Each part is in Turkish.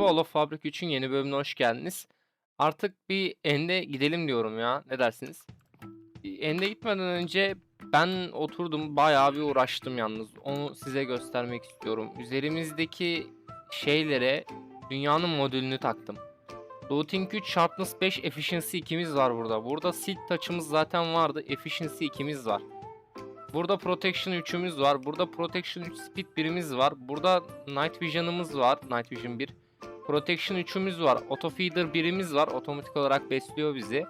Merhaba Olof Fabrik 3'ün yeni bölümüne hoş geldiniz. Artık bir End'e gidelim diyorum ya. Ne dersiniz? End'e gitmeden önce ben oturdum bayağı bir uğraştım yalnız. Onu size göstermek istiyorum. Üzerimizdeki şeylere dünyanın modülünü taktım. Looting 3, Sharpness 5, Efficiency 2'miz var burada. Burada Silk Touch'ımız zaten vardı. Efficiency 2'miz var. Burada Protection 3'ümüz var. Burada Protection 3 Speed 1'imiz var. Burada Night Vision'ımız var. Night Vision 1. Protection 3'ümüz var. Auto Feeder 1'imiz var. Otomatik olarak besliyor bizi.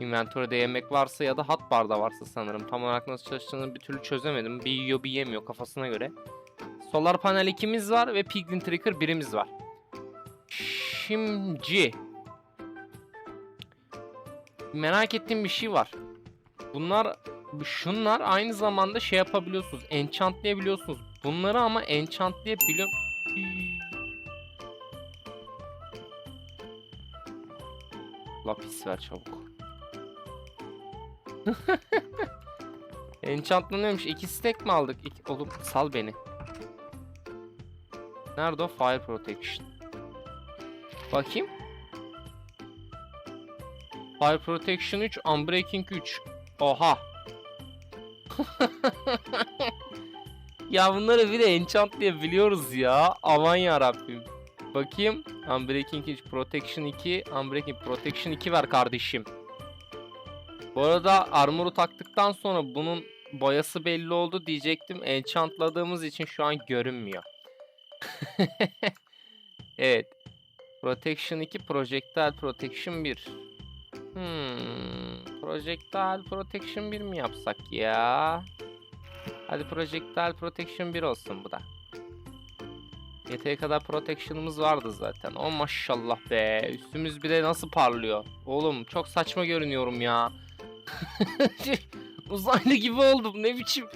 Inventory'de yemek varsa ya da hotbar'da varsa sanırım. Tam olarak nasıl çalıştığını bir türlü çözemedim. Bir yiyor bir yemiyor kafasına göre. Solar panel 2'miz var ve Piglin Tracker 1'imiz var. Şimdi merak ettiğim bir şey var. Bunlar şunlar aynı zamanda şey yapabiliyorsunuz. Enchantlayabiliyorsunuz. Bunları ama enchantlayabiliyor. Lapis ver çabuk. Enchantlanıyormuş. İki stack mi aldık? İki... Oğlum sal beni. Nerede o? Fire Protection. Bakayım. Fire Protection 3, Unbreaking 3. Oha. ya bunları bir de enchant diye biliyoruz ya. Aman ya Rabbim. Bakayım. Unbreaking 3, Protection 2, Unbreaking Protection 2 ver kardeşim. Bu arada armor'u taktıktan sonra bunun boyası belli oldu diyecektim. Enchantladığımız için şu an görünmüyor. evet. Protection 2, Projectile Protection 1. Hmm, Projectile Protection 1 mi yapsak ya? Hadi Projectile Protection 1 olsun bu da. Yeteri kadar protection'ımız vardı zaten. O maşallah be. Üstümüz bir de nasıl parlıyor. Oğlum çok saçma görünüyorum ya. Uzaylı gibi oldum ne biçim.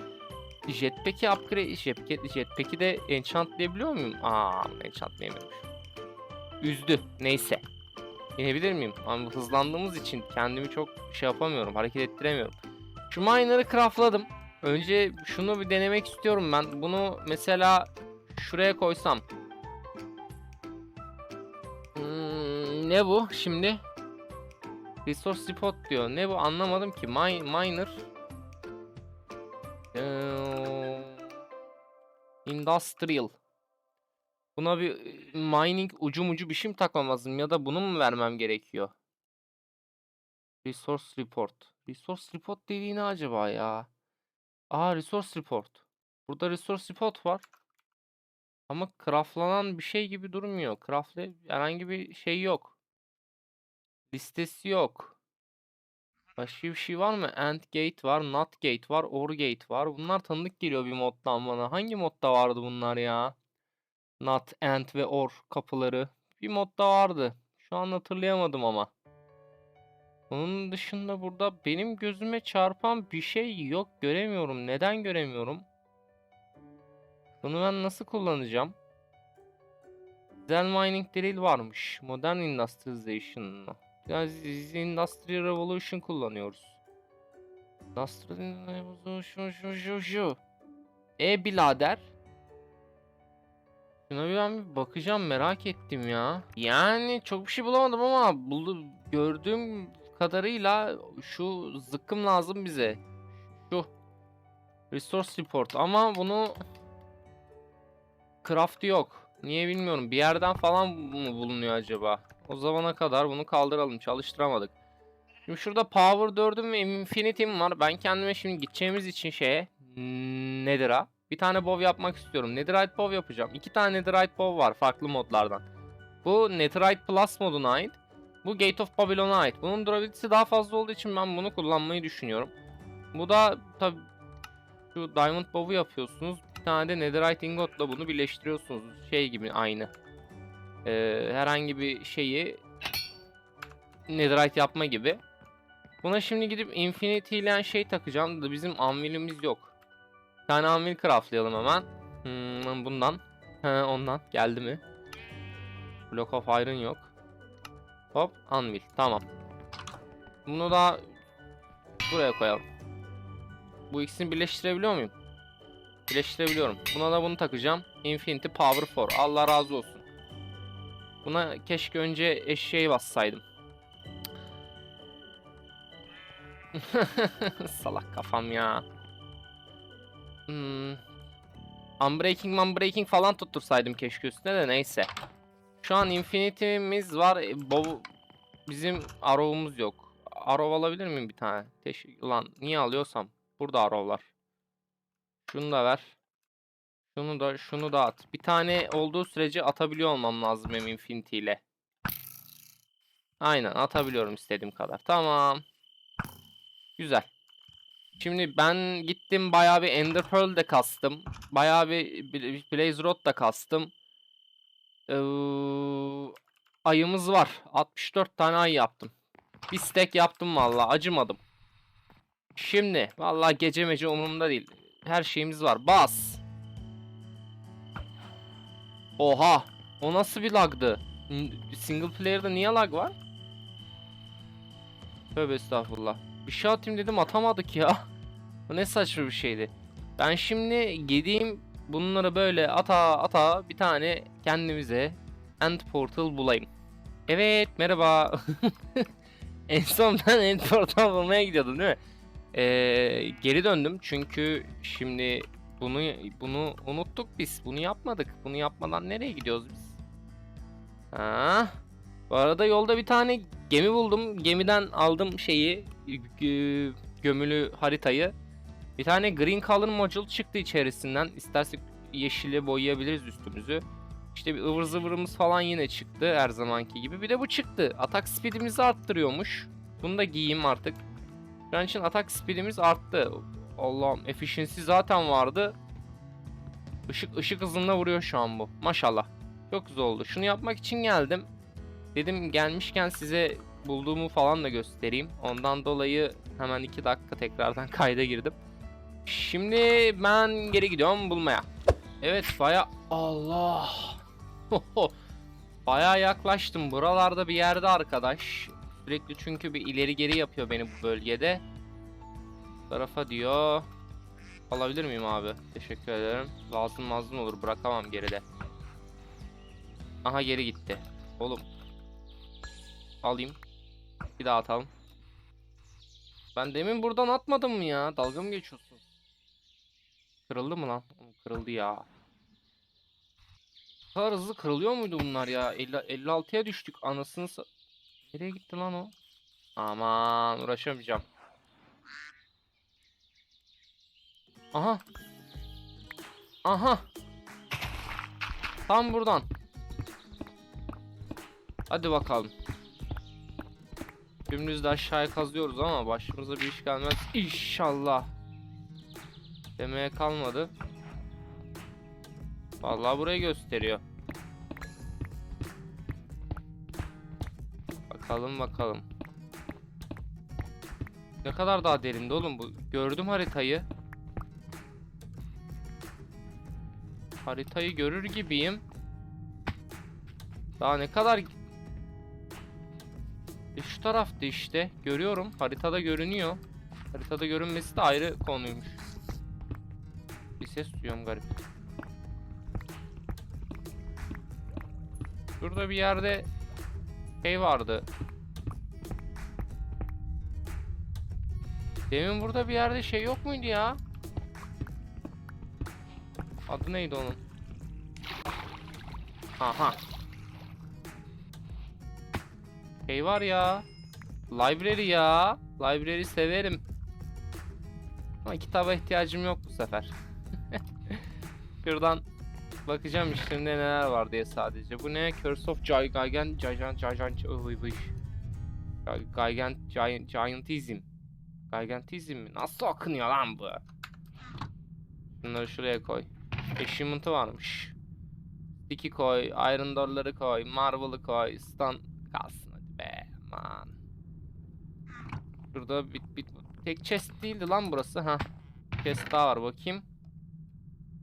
Jetpack'i upgrade... Jetpack'i jetpack'i de enchantlayabiliyor muyum? Aa enchantlayamıyorum. Üzdü. Neyse. İnebilir miyim? Ama hızlandığımız için kendimi çok şey yapamıyorum. Hareket ettiremiyorum. Şu miner'ı craftladım. Önce şunu bir denemek istiyorum ben. Bunu mesela şuraya koysam. Hmm, ne bu şimdi? Resource spot diyor. Ne bu anlamadım ki. Mi miner. Ee, industrial. Buna bir mining ucu bir şey mi takmam lazım ya da bunu mu vermem gerekiyor? Resource report. Resource report dediği ne acaba ya? Aa resource report. Burada resource report var. Ama craftlanan bir şey gibi durmuyor. Craftla herhangi bir şey yok. Listesi yok. Başka bir şey var mı? Ant gate var, not gate var, or gate var. Bunlar tanıdık geliyor bir moddan bana. Hangi modda vardı bunlar ya? Not, and ve or kapıları. Bir modda vardı. Şu an hatırlayamadım ama. Onun dışında burada benim gözüme çarpan bir şey yok. Göremiyorum. Neden göremiyorum? Bunu ben nasıl kullanacağım? Dizel Mining Drill varmış. Modern Industrialization. Yani biz Industrial Revolution kullanıyoruz. Industrial Revolution şu şu şu. E birader. Şuna bir ben bir bakacağım merak ettim ya. Yani çok bir şey bulamadım ama buldu, gördüğüm kadarıyla şu zıkkım lazım bize. Şu. Resource report ama bunu craft yok. Niye bilmiyorum. Bir yerden falan mı bulunuyor acaba? O zamana kadar bunu kaldıralım. Çalıştıramadık. Şimdi şurada Power 4'üm ve Infinity'm var. Ben kendime şimdi gideceğimiz için şeye Nether'a bir tane bow yapmak istiyorum. Netherite bow yapacağım. İki tane Netherite bow var farklı modlardan. Bu Netherite Plus moduna ait. Bu Gate of Babylon'a ait. Bunun durability'si daha fazla olduğu için ben bunu kullanmayı düşünüyorum. Bu da tabi şu Diamond Bow'u yapıyorsunuz. Tane de Netherite ingotla bunu birleştiriyorsunuz. Şey gibi aynı. Ee, herhangi bir şeyi Netherite yapma gibi. Buna şimdi gidip Infinity ile şey takacağım da bizim anvilimiz yok. Bir tane anvil craftlayalım hemen. Hmm, bundan. Ondan. Geldi mi? Block of Iron yok. Hop anvil. Tamam. Bunu da buraya koyalım. Bu ikisini birleştirebiliyor muyum? Birleştirebiliyorum. Buna da bunu takacağım. Infinity Power 4. Allah razı olsun. Buna keşke önce eşeği bassaydım. Salak kafam ya. Hmm. Unbreaking, unbreaking falan tuttursaydım keşke üstüne de neyse. Şu an infinity'miz var. e, Bow, bizim arrow'umuz yok. Arrow alabilir miyim bir tane? Teşekkür. Lan niye alıyorsam? Burada arrow'lar. Şunu da ver. Şunu da şunu da at. Bir tane olduğu sürece atabiliyor olmam lazım benim infinity ile. Aynen atabiliyorum istediğim kadar. Tamam. Güzel. Şimdi ben gittim bayağı bir Ender Pearl de kastım. Bayağı bir Bla- Blaze Rod da kastım. Ee, ayımız var. 64 tane ay yaptım. Bir stack yaptım valla acımadım. Şimdi valla gece mece umurumda değil. Her şeyimiz var. Bas. Oha. O nasıl bir lagdı? Single player'da niye lag var? Tövbe estağfurullah. Bir şey atayım dedim atamadık ya. Bu ne saçma bir şeydi. Ben şimdi gideyim bunları böyle ata ata bir tane kendimize End Portal bulayım. Evet merhaba. en son ben End Portal bulmaya gidiyordum değil mi? Ee, geri döndüm çünkü şimdi bunu bunu unuttuk biz. Bunu yapmadık. Bunu yapmadan nereye gidiyoruz biz? Ha. Bu arada yolda bir tane gemi buldum. Gemiden aldım şeyi gö- gömülü haritayı. Bir tane green color module çıktı içerisinden. İstersek yeşile boyayabiliriz üstümüzü. İşte bir ıvır zıvırımız falan yine çıktı her zamanki gibi. Bir de bu çıktı. Atak speedimizi arttırıyormuş. Bunu da giyeyim artık. Şu atak speedimiz arttı. Allah'ım efficiency zaten vardı. Işık ışık hızında vuruyor şu an bu. Maşallah. Çok güzel oldu. Şunu yapmak için geldim. Dedim gelmişken size bulduğumu falan da göstereyim. Ondan dolayı hemen 2 dakika tekrardan kayda girdim. Şimdi ben geri gidiyorum bulmaya. Evet baya Allah. Baya yaklaştım. Buralarda bir yerde arkadaş. Sürekli çünkü bir ileri geri yapıyor beni bu bölgede. Tarafa diyor. Alabilir miyim abi? Teşekkür ederim. Lazım lazım olur. Bırakamam geride. Aha geri gitti. Oğlum. Alayım. Bir daha atalım. Ben demin buradan atmadım mı ya? Dalga mı geçiyorsun? Kırıldı mı lan? Kırıldı ya. Bu kadar hızlı kırılıyor muydu bunlar ya? 50 56'ya düştük anasını sa- Nereye gitti lan o? Aman uğraşamayacağım. Aha. Aha. Tam buradan. Hadi bakalım. Dümdüz de aşağıya kazıyoruz ama başımıza bir iş gelmez. İnşallah. Demeye kalmadı. Vallahi burayı gösteriyor. Bakalım bakalım. Ne kadar daha derinde oğlum bu. Gördüm haritayı. Haritayı görür gibiyim. Daha ne kadar... E şu tarafta işte. Görüyorum. Haritada görünüyor. Haritada görünmesi de ayrı konuymuş. Bir ses duyuyorum garip. Burada bir yerde şey vardı. Demin burada bir yerde şey yok muydu ya? Adı neydi onun? Aha. Şey var ya. Library ya. Library severim. Ama kitaba ihtiyacım yok bu sefer. Şuradan bakacağım içlerinde neler var diye sadece. Bu ne? Curse of Gi- Gigan Gigan Gigan Gigan Giant Giantism. Gigantizm mi? Nasıl okunuyor lan bu? Bunları şuraya koy. Achievement'ı varmış. Sticky koy, Iron Door'ları koy, Marvel'ı koy, Stun kalsın hadi be aman. Şurada bir, bir, tek chest değildi lan burası ha. Chest daha var bakayım.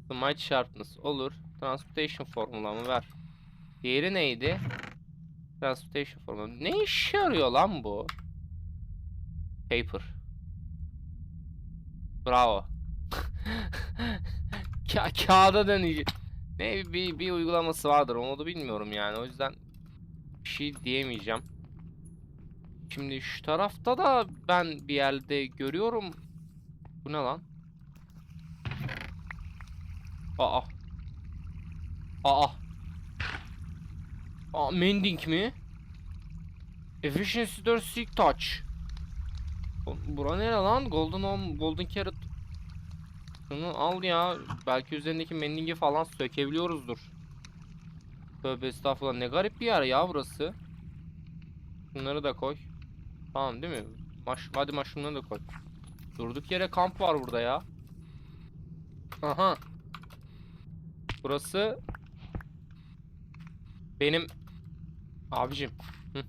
Smite Sharpness olur. Transportation formülamı ver. Diğeri neydi? Transportation formülü. Ne işe yarıyor lan bu? Paper. Bravo. Ka kağıda dönecek. Ne bir, bir uygulaması vardır onu da bilmiyorum yani. O yüzden şey diyemeyeceğim. Şimdi şu tarafta da ben bir yerde görüyorum. Bu ne lan? Aa. Aa. Aa mending mi? Efficiency 4 Silk Touch. Bu- Bura nere lan? Golden Home, Golden Carrot. Şunu al ya. Belki üzerindeki mendingi falan sökebiliyoruzdur. Tövbe estağfurullah. Ne garip bir yer ya burası. Bunları da koy. Tamam değil mi? Maş Hadi maşrumları da koy. Durduk yere kamp var burada ya. Aha. Burası benim abicim. Hı.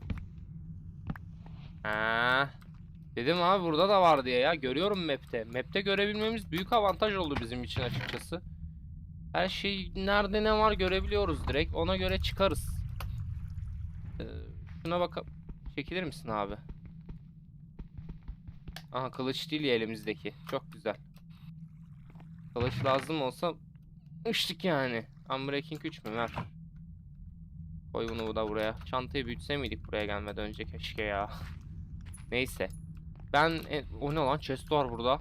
Dedim abi burada da var diye ya. Görüyorum map'te. Map'te görebilmemiz büyük avantaj oldu bizim için açıkçası. Her şey nerede ne var görebiliyoruz direkt. Ona göre çıkarız. Ee, şuna bak. Çekilir misin abi? Aha kılıç değil ya elimizdeki. Çok güzel. Kılıç lazım olsa ıştık yani. Unbreaking 3 mü? Ver. Koy bunu da buraya. Çantayı büyütse miydik buraya gelmeden önce keşke ya. Neyse. Ben e, o ne lan chest var burada.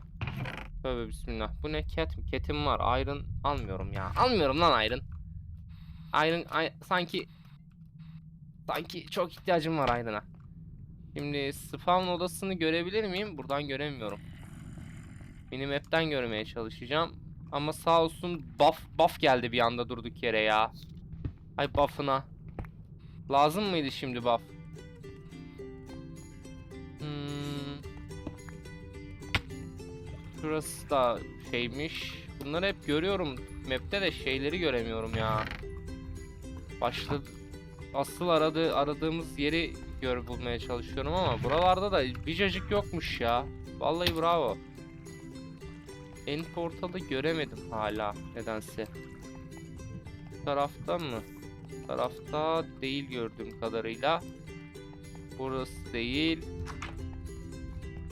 Tövbe bismillah. Bu ne cat mi? Cat'im var. Iron almıyorum ya. Almıyorum lan iron. Iron sanki sanki çok ihtiyacım var iron'a. Şimdi spawn odasını görebilir miyim? Buradan göremiyorum. Minimap'ten görmeye çalışacağım. Ama sağ olsun buff buff geldi bir anda durduk yere ya. Ay buff'ına. Lazım mıydı şimdi buff? Hmm. Şurası da şeymiş. Bunları hep görüyorum. Map'te de şeyleri göremiyorum ya. Başlı asıl aradığı aradığımız yeri gör bulmaya çalışıyorum ama buralarda da bir cacık yokmuş ya. Vallahi bravo. En portalı göremedim hala nedense. Bu tarafta mı? Tarafta değil gördüğüm kadarıyla. Burası değil.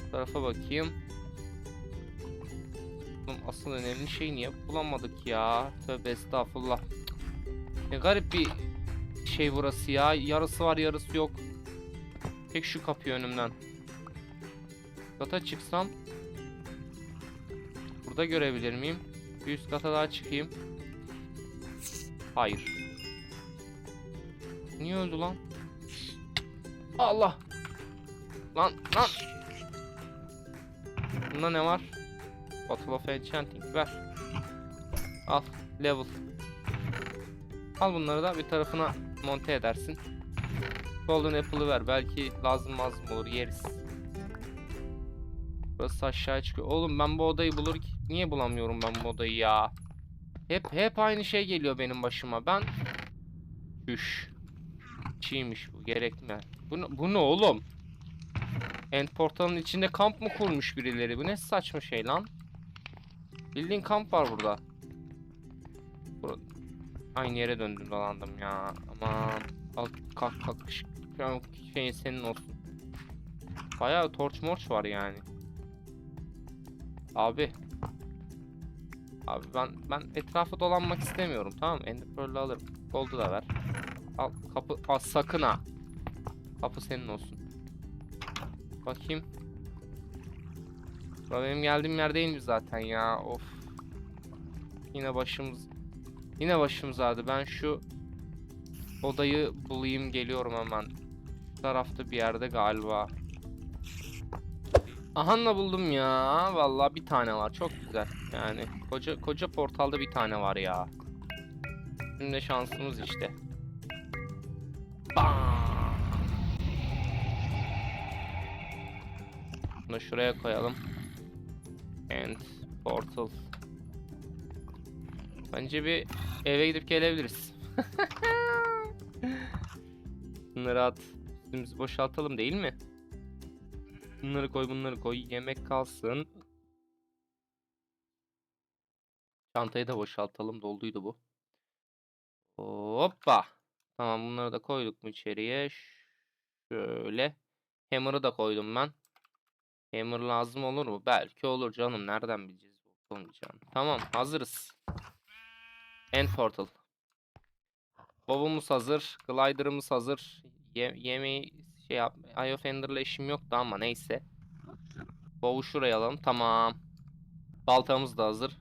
Bu tarafa bakayım. Oğlum asıl önemli şey niye bulamadık ya? Tövbe estağfurullah. Ne garip bir şey burası ya. Yarısı var yarısı yok. Tek şu kapıyı önümden. Kata çıksam. Burada görebilir miyim? Bir üst kata daha çıkayım. Hayır. Niye öldü lan? Allah. Lan lan. Bunda ne var? Bottle of Enchanting ver. Al level. Al bunları da bir tarafına monte edersin. Golden Apple'ı ver. Belki lazım lazım olur yeriz. Burası aşağı çıkıyor. Oğlum ben bu odayı bulur ki niye bulamıyorum ben bu odayı ya? Hep hep aynı şey geliyor benim başıma. Ben Üş. Çiğmiş bu. Gerekme. Bu, bu ne oğlum? End portalın içinde kamp mı kurmuş birileri? Bu ne saçma şey lan? Bildiğin kamp var burada. Bura- Aynı yere döndüm dolandım ya. Aman. Al kalk kalk. Şey senin olsun. Bayağı torç morç var yani. Abi. Abi ben ben etrafa dolanmak istemiyorum tamam mı? Ender alırım. Gold'u da ver. Al kapı. Aa, sakın ha. Kapı senin olsun. Bakayım. Bura benim geldiğim yer değil mi zaten ya? Of. Yine başımız yine başımız ağrıdı. Ben şu odayı bulayım geliyorum hemen. Şu tarafta bir yerde galiba. Ahanla buldum ya. Vallahi bir tane var. Çok güzel. Yani koca koca portalda bir tane var ya. De şansımız işte. Bunu şuraya koyalım. And portal. Bence bir eve gidip gelebiliriz. Bunları at. Üstümüzü boşaltalım değil mi? Bunları koy, bunları koy. Yemek kalsın. Çantayı da boşaltalım. Dolduydu bu. Hoppa. Tamam bunları da koyduk mu içeriye? Şöyle. Hammer'ı da koydum ben. Hammer lazım olur mu? Belki olur canım. Nereden bileceğiz olmayacağını. Tamam hazırız. End Portal. Bobumuz hazır. Glider'ımız hazır. Ye yemeği şey yap. Eye of Ender'la işim yoktu ama neyse. Bow'u şuraya alalım. Tamam. Baltamız da hazır.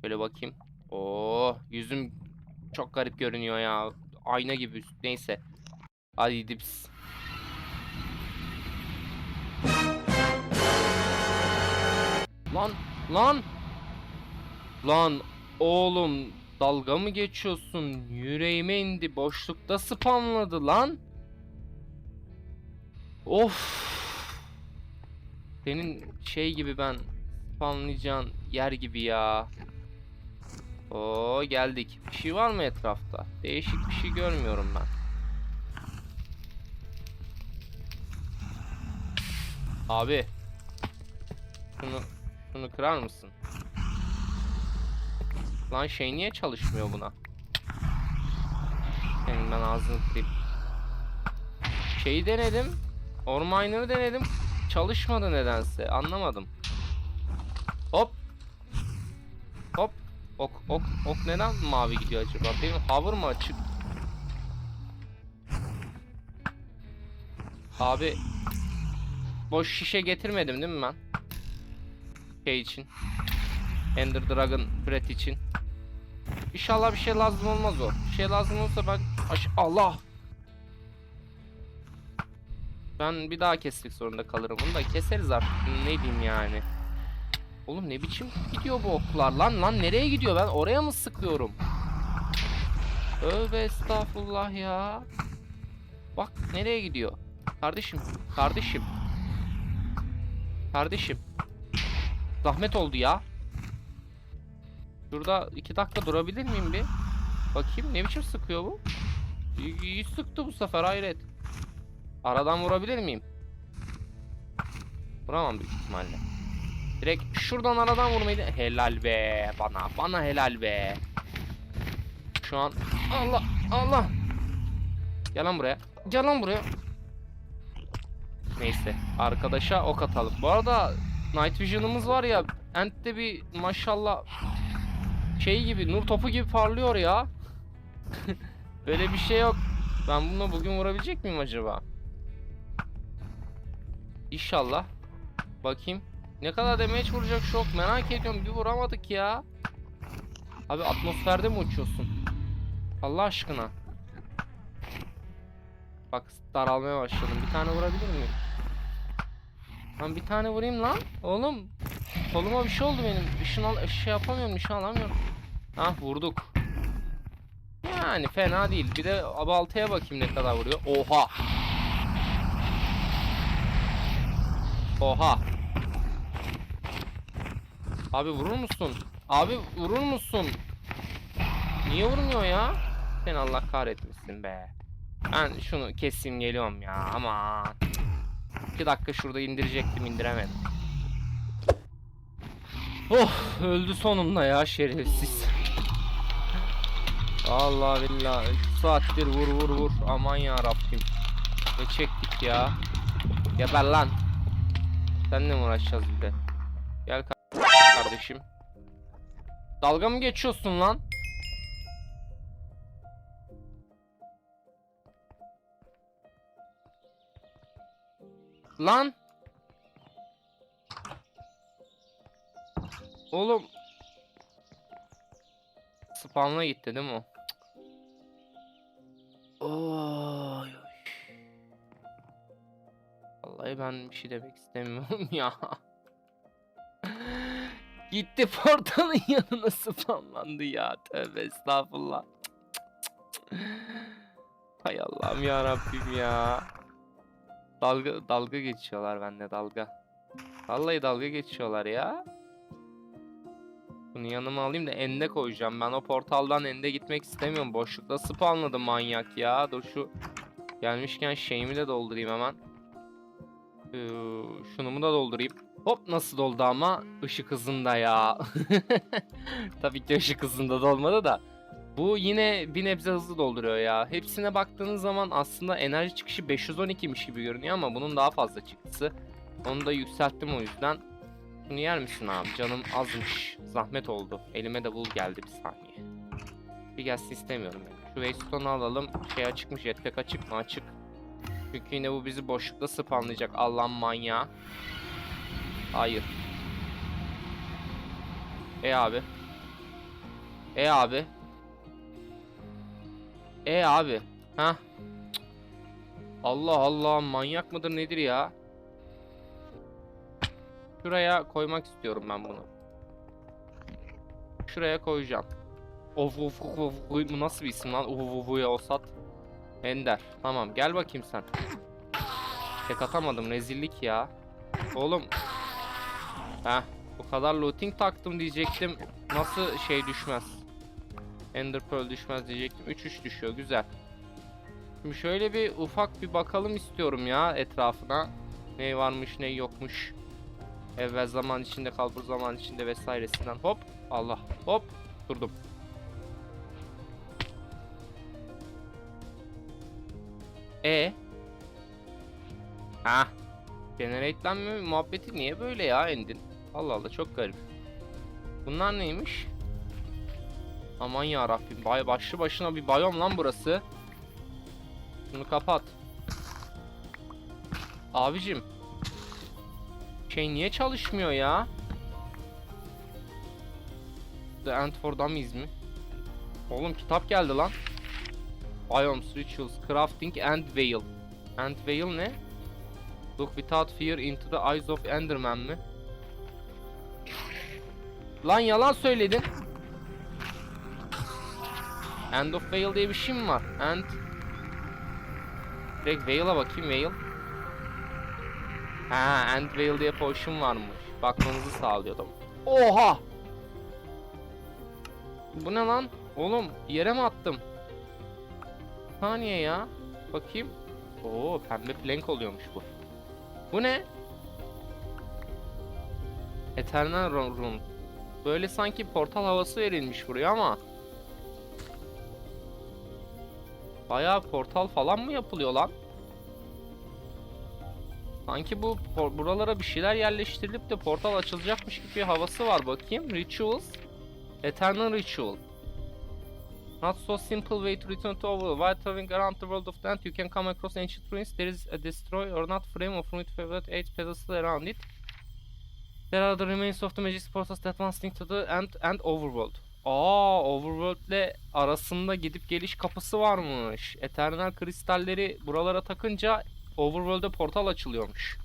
Şöyle bakayım. Oo, yüzüm çok garip görünüyor ya. Ayna gibi. Neyse. Hadi dips. Lan lan. Lan oğlum dalga mı geçiyorsun? Yüreğime indi. Boşlukta spamladı lan. Of. Senin şey gibi ben spamlayacağın yer gibi ya. Oo geldik. Bir şey var mı etrafta? Değişik bir şey görmüyorum ben. Abi. Şunu şunu kırar mısın? Lan şey niye çalışmıyor buna? Senin ben ağzını kırayım. Şeyi denedim. Orminer'ı denedim. Çalışmadı nedense. Anlamadım. Ok ok ok neden mavi gidiyor acaba? Benim hover mı açık? Abi boş şişe getirmedim değil mi ben? Şey için. Ender Dragon Breath için. İnşallah bir şey lazım olmaz o. Bir şey lazım olsa ben Aş- Allah. Ben bir daha kesmek zorunda kalırım. Bunu da keseriz artık. Ne diyeyim yani. Oğlum ne biçim gidiyor bu oklar lan lan nereye gidiyor ben oraya mı sıkıyorum? Tövbe estağfurullah ya. Bak nereye gidiyor? Kardeşim, kardeşim. Kardeşim. Zahmet oldu ya. Şurada iki dakika durabilir miyim bir? Bakayım ne biçim sıkıyor bu? İyi sıktı bu sefer hayret. Aradan vurabilir miyim? Vuramam büyük ihtimalle. Direkt şuradan aradan vurmayı da- helal be bana bana helal be. Şu an Allah Allah. Gel lan buraya. Gel lan buraya. Neyse arkadaşa ok atalım. Bu arada Night Vision'ımız var ya Ent'te bir maşallah şey gibi nur topu gibi parlıyor ya. Böyle bir şey yok. Ben bunu bugün vurabilecek miyim acaba? İnşallah. Bakayım. Ne kadar damage vuracak şok merak ediyorum. Bir vuramadık ya. Abi atmosferde mi uçuyorsun? Allah aşkına. Bak daralmaya başladım. Bir tane vurabilir miyim? Lan bir tane vurayım lan. Oğlum. Koluma bir şey oldu benim. Işın al şey yapamıyorum. Nişan alamıyorum. Hah vurduk. Yani fena değil. Bir de baltaya bakayım ne kadar vuruyor. Oha. Oha. Abi vurur musun? Abi vurur musun? Niye vurmuyor ya? Sen Allah kahretmesin be. Ben şunu keseyim geliyorum ya aman. İki dakika şurada indirecektim indiremedim. Oh öldü sonunda ya şerefsiz. Allah billah 3 saattir vur vur vur aman ya Rabbim. Ne çektik ya. Geber lan. Seninle mi uğraşacağız bir de? Gel kardeşim. Dalga mı geçiyorsun lan? Lan. Oğlum. Spamla gitti değil mi o? Oy. Vallahi ben bir şey demek istemiyorum ya. Gitti portalın yanına spamlandı ya. Tövbe estağfurullah. Hay Allah'ım ya Rabbim ya. Dalga dalga geçiyorlar bende dalga. Vallahi dalga geçiyorlar ya. Bunu yanıma alayım da ende koyacağım. Ben o portaldan ende gitmek istemiyorum. Boşlukta spawnladı manyak ya. Dur şu gelmişken şeyimi de doldurayım hemen. Ee, şunumu da doldurayım. Hop nasıl doldu ama ışık hızında ya. Tabii ki ışık hızında dolmadı da. Bu yine bir nebze hızlı dolduruyor ya. Hepsine baktığınız zaman aslında enerji çıkışı 512'miş gibi görünüyor ama bunun daha fazla çıktısı. Onu da yükselttim o yüzden. Bunu yer misin abi? Canım azmış. Zahmet oldu. Elime de bul geldi bir saniye. Bir gelsin istemiyorum yani. Şu Waystone'u alalım. Şey açık mı? Jetpack açık mı? Açık. Çünkü yine bu bizi boşlukta spamlayacak Allah'ın manyağı. Hayır. E abi. E abi. E abi. Ha? Allah Allah manyak mıdır nedir ya? Şuraya koymak istiyorum ben bunu. Şuraya koyacağım. Of of of of bu nasıl bir isim lan? Of of of ya Osat. Ender. Tamam gel bakayım sen. Tek atamadım rezillik ya. Oğlum. Heh. Bu kadar looting taktım diyecektim. Nasıl şey düşmez? Ender Pearl düşmez diyecektim. 3-3 düşüyor güzel. Şimdi şöyle bir ufak bir bakalım istiyorum ya etrafına. Ne varmış ne yokmuş. Evvel zaman içinde kalbur zaman içinde vesairesinden. Hop. Allah. Hop. Durdum. E. Ha. Generate'lenme muhabbeti niye böyle ya Endin? Allah Allah çok garip. Bunlar neymiş? Aman ya Rabbim. Bay başlı başına bir bayom lan burası. Bunu kapat. Abicim. Şey niye çalışmıyor ya? The End for Dummies mi? Oğlum kitap geldi lan. Biomes, Rituals, Crafting and Veil. And Veil ne? Look without fear into the eyes of Enderman mi? Lan yalan söyledin. End of Veil diye bir şey mi var? End Direkt Veil'a bakayım Veil. Ha, End Veil diye potion varmış. Bakmanızı sağlıyordum. Oha! Bu ne lan? Oğlum yere mi attım? Saniye ya. Bakayım. Oo pembe plank oluyormuş bu. Bu ne? Eternal Run. Böyle sanki portal havası verilmiş buraya ama. Bayağı portal falan mı yapılıyor lan? Sanki bu buralara bir şeyler yerleştirilip de portal açılacakmış gibi bir havası var bakayım. Rituals. Eternal Ritual. Not so simple way to return to Overworld. While traveling around the world of Dant, you can come across ancient ruins. There is a destroy or not frame of ruined favorite eight pedestal around it. There are the remains of the magic portals that once to the end and Overworld. Aa, Overworld'le arasında gidip geliş kapısı varmış. Eternal kristalleri buralara takınca Overworld'e portal açılıyormuş.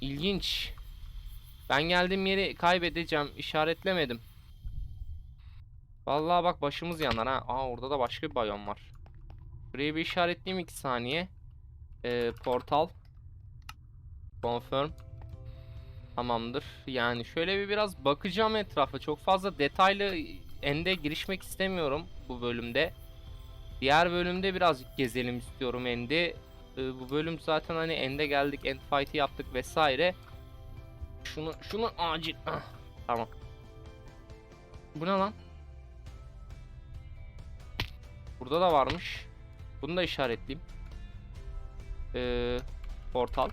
İlginç. Ben geldiğim yeri kaybedeceğim. işaretlemedim. Vallahi bak başımız yanar ha. Aa orada da başka bir biyom var. Burayı bir işaretleyeyim 2 saniye. Ee, portal. Confirm. Tamamdır. Yani şöyle bir biraz bakacağım etrafa. Çok fazla detaylı ende girişmek istemiyorum bu bölümde. Diğer bölümde birazcık gezelim istiyorum endi. Ee, bu bölüm zaten hani ende geldik, end fight'i yaptık vesaire. Şunu şunu acil. Ah, tamam. Bu ne lan? Burada da varmış. Bunu da işaretleyeyim. Ee, portal.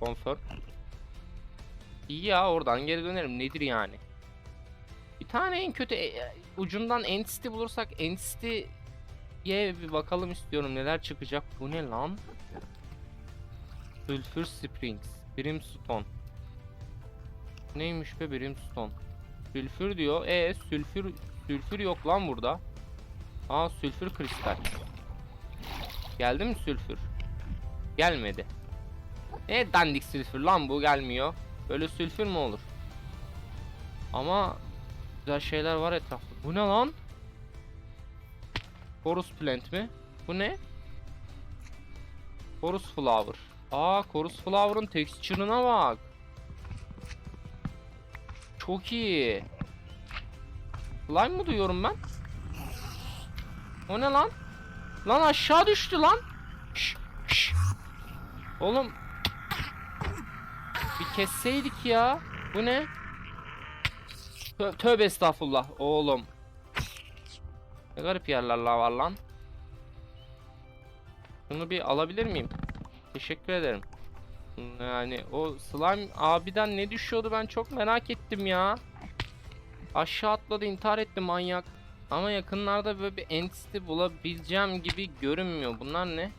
Confirm. İyi ya oradan geri dönerim. Nedir yani? Bir tane en kötü e, ucundan entity bulursak entity'ye bir bakalım istiyorum. Neler çıkacak? Bu ne lan? Sulfur Springs. Brimstone. Neymiş be Brimstone? Sülfür diyor. E sülfür sülfür yok lan burada. Aa sülfür kristal. Geldi mi sülfür? Gelmedi. Ne dandik sülfür lan bu gelmiyor. Böyle sülfür mü olur? Ama güzel şeyler var etrafta. Bu ne lan? Chorus plant mi? Bu ne? Chorus flower. Aa Chorus flower'ın texture'ına bak. Çok iyi. Slime mı duyuyorum ben? O ne lan? Lan aşağı düştü lan. Şş, şş. Oğlum. Kesseydik ya. Bu ne? Tö tövbe estağfurullah oğlum. Ne garip yerler var lan. Bunu bir alabilir miyim? Teşekkür ederim. Yani o slime abiden ne düşüyordu ben çok merak ettim ya. Aşağı atladı intihar etti manyak. Ama yakınlarda böyle bir entity bulabileceğim gibi görünmüyor. Bunlar ne?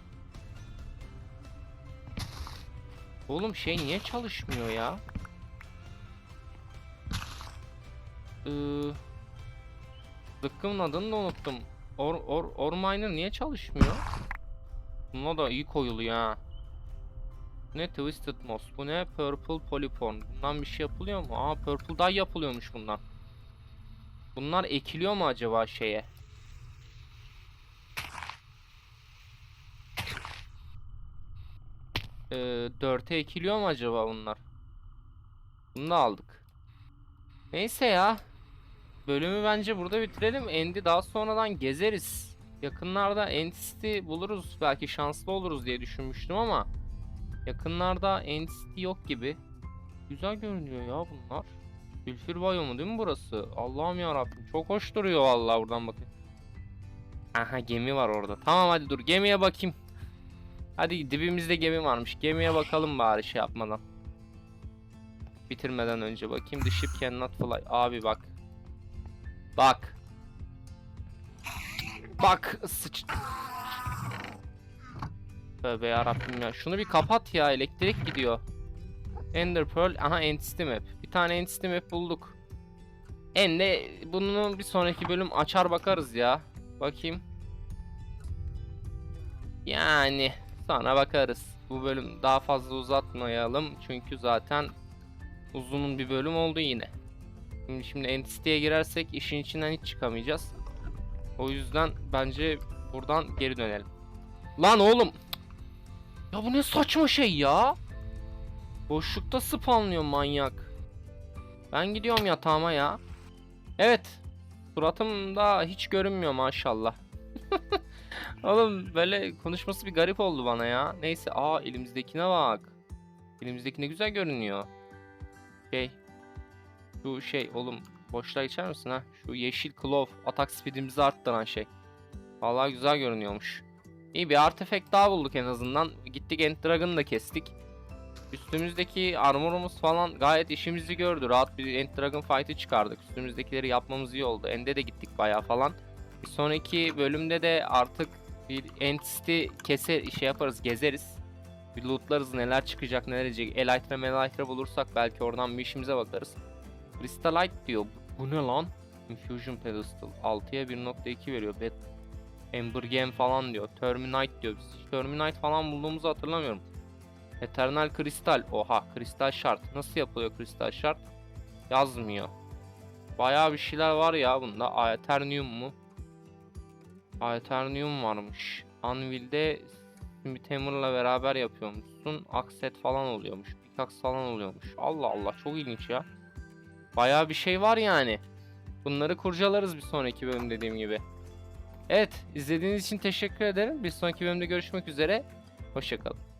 Oğlum şey niye çalışmıyor ya? Ee, zıkkımın adını da unuttum. Or, or, or miner niye çalışmıyor? Buna da iyi koyuluyor ha. Ne Twisted Moss? Bu ne? Purple Polyporn. Bundan bir şey yapılıyor mu? Aa Purple Dye yapılıyormuş bundan. Bunlar ekiliyor mu acaba şeye? Ee, dörte ekiliyor mu acaba bunlar? Bunu aldık. Neyse ya. Bölümü bence burada bitirelim. Endi daha sonradan gezeriz. Yakınlarda Entity buluruz. Belki şanslı oluruz diye düşünmüştüm ama yakınlarda Entity yok gibi. Güzel görünüyor ya bunlar. Sülfür biyomu değil mi burası? Allah'ım ya Rabbim. Çok hoş duruyor vallahi buradan bakın. Aha gemi var orada. Tamam hadi dur gemiye bakayım. Hadi dibimizde gemi varmış. Gemiye bakalım bari şey yapmadan. Bitirmeden önce bakayım. The ship cannot fly. Abi bak. Bak. Bak sıç. Tövbe yarabbim ya. Şunu bir kapat ya. Elektrik gidiyor. Ender Pearl. Aha Entity Map. Bir tane Entity Map bulduk. En de bunu bir sonraki bölüm açar bakarız ya. Bakayım. Yani sonra bakarız. Bu bölüm daha fazla uzatmayalım. Çünkü zaten uzun bir bölüm oldu yine. Şimdi, şimdi Entity'ye girersek işin içinden hiç çıkamayacağız. O yüzden bence buradan geri dönelim. Lan oğlum. Ya bu ne saçma şey ya. Boşlukta spawnlıyor manyak. Ben gidiyorum yatağıma ya. Evet. Suratımda hiç görünmüyor maşallah. Oğlum böyle konuşması bir garip oldu bana ya. Neyse aa elimizdekine bak. Elimizdeki ne güzel görünüyor. Şey. Şu şey oğlum boşluğa geçer misin ha? Şu yeşil klov atak speedimizi arttıran şey. Vallahi güzel görünüyormuş. İyi bir artefact daha bulduk en azından. Gittik End Dragon'ı da kestik. Üstümüzdeki armorumuz falan gayet işimizi gördü. Rahat bir End Dragon fight'ı çıkardık. Üstümüzdekileri yapmamız iyi oldu. End'e de gittik bayağı falan. Bir sonraki bölümde de artık bir Entity kese şey yaparız, gezeriz. Bir lootlarız neler çıkacak, neler edecek. Elytra Melitra bulursak belki oradan bir işimize bakarız. Crystallite diyor. Bu ne lan? Infusion Pedestal. 6'ya 1.2 veriyor. Bet Ember Gem falan diyor. Terminite diyor. Biz Terminite falan bulduğumuzu hatırlamıyorum. Eternal Kristal. Oha kristal şart. Nasıl yapılıyor kristal şart? Yazmıyor. Bayağı bir şeyler var ya bunda. Aeternium mu? Aeternium varmış. Anvil'de Smithhammer'la beraber yapıyormuşsun. Akset falan oluyormuş. Pickaxe falan oluyormuş. Allah Allah çok ilginç ya. Bayağı bir şey var yani. Bunları kurcalarız bir sonraki bölüm dediğim gibi. Evet izlediğiniz için teşekkür ederim. Bir sonraki bölümde görüşmek üzere. Hoşçakalın.